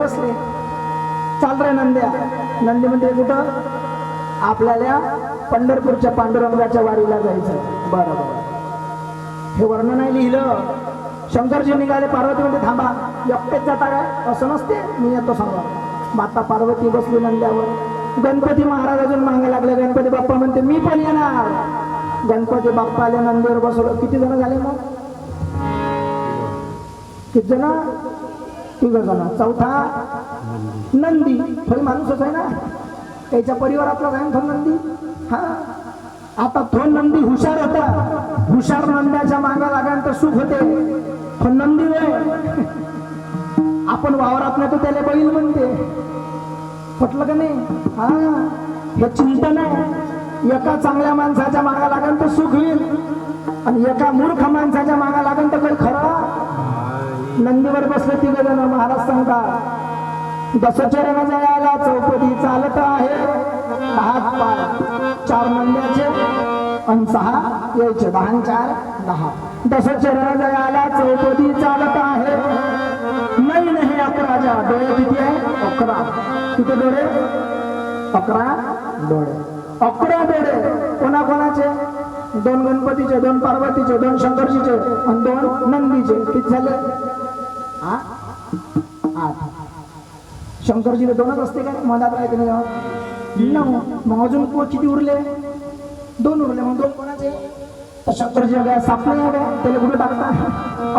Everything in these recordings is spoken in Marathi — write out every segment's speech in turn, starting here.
बसले. चाल रे नंद्या. नंदी म्हणजे कुठं? आपल्याला पंढरपूरच्या पांडुरंगाच्या वारीला जायचं बरं हे वर्णन नाही लिहिलं. शंकरजी निघाले पार्वती म्हणजे थांबा. एकटेच जाता काय? असं नसते. मी येतो सांगा माता पार्वती बसली नंद्यावर. गणपती महाराज अजून मागे लागले. गणपती बाप्पा म्हणते मी पण येणार. गणपती बाप्पा आले नंदीवर बसवलं. किती जण झाले मग? किती जण? तिघ झाला चौथा नंदी. थोडी माणूसच आहे ना? त्याच्या परिवारातला राहील थोड नंदी. हा? आता तो नंदी हुशार होता. हुशार नंद्याच्या मागा लागान तर सुख होते. पण नंदी वय आपण वावरात नाही तर त्याला बैल म्हणते. पटलं का नाही? हा? हे चिंतन आहे. एका चांगल्या माणसाच्या मागा लागेल तर सुख होईल. आणि एका मूर्ख माणसाच्या मागा लागेल तर काही खरं नंदीवर बसले तिघ जण महाराज सांगतात दसचरण जयाला चौपदी चालत आहे. हात पाय चार नंद्याचे आणि सहा यायचे दहा चार दहा. दसचरण जयाला चौपदी चालत आहे. नाही नाही अकराच्या डोळे किती आहे? अकरा. किती डोळे? अकरा डोळे. अकरा डोळे. कोणाकोणाचे? दोन गणपतीचे दोन पार्वतीचे दोन शंकरजीचे आणि दोन नंदीचे किती झाले. हा? आठ शंकरजीला दोनच असते का मनात राहते ना जेव्हा नऊ. मग अजून किती उरले? दोन उरले. मग दोन कोणाचे? शंकरजी आल्या साप आल्या त्याला कुठे टाकता?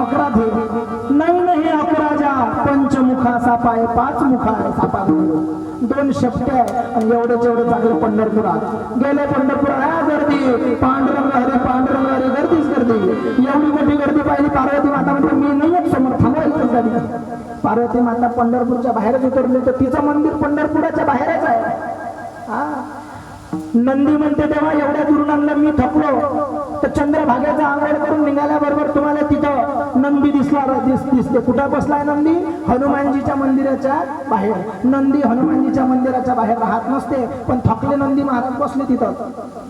अकरा थे नाही नाही अकरा जा. पंचमुखा साप आहे पाच मुखा आहे सापा दोन शेपटे आहे. आणि एवढे जेवढे चांगले पंढरपुरात गेले पंढरपुरात गर्दी. पांढरंग हरी पांढरंग हरी गर्दीच गर्दी. एवढी पार्वती माता पंढरपूरच्या बाहेरच उतरली तर तिचं मंदिर पंढरपुराच्या बाहेरच आहे. हा. नंदी म्हणते तेव्हा एवढ्या दुरून मी थकलो. तर चंद्रभागेचा आंघोळ करून निघाल्याबरोबर तुम्हाला तिथं नंदी दिसला दिस दिसते. कुठं बसलाय नंदी? हनुमानजीच्या मंदिराच्या बाहेर. नंदी हनुमानजीच्या मंदिराच्या बाहेर राहत नसते पण थकले नंदी महाराज बसले तिथं.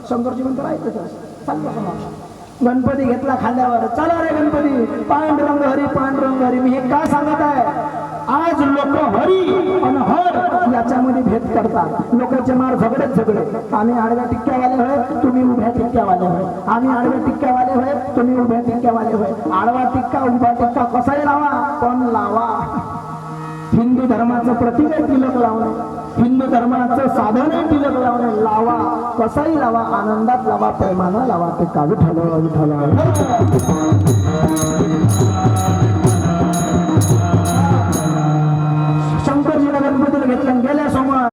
शंकरजी म्हणतो राहायचं चाललं गणपती घेतला खांद्यावर. चला रे गणपती पांडुरंग हरी पांडुरंग हरी. मी हे का सांगत आहे? आज लोक हरी आणि हर याच्यामध्ये भेद करतात. लोकांचे मार झगडेच झगडे आम्ही आडव्या टिक्क्यावाले होय तुम्ही उभ्या टिक्क्यावाले होय. आम्ही आडव्या टिक्क्यावाले होय तुम्ही उभ्या टिक्क्यावाले होय. आडवा टिक्का उभा टिक्का कसाही लावा? पण लावा. हिंदू धर्माचं प्रतीक आहे तिलक लावणं. हिंदू धर्माचं साधन आहे तिलक लावणं. लावा कसाही लावा आनंदात लावा प्रेमानं लावा ते कावी ठेवा विठला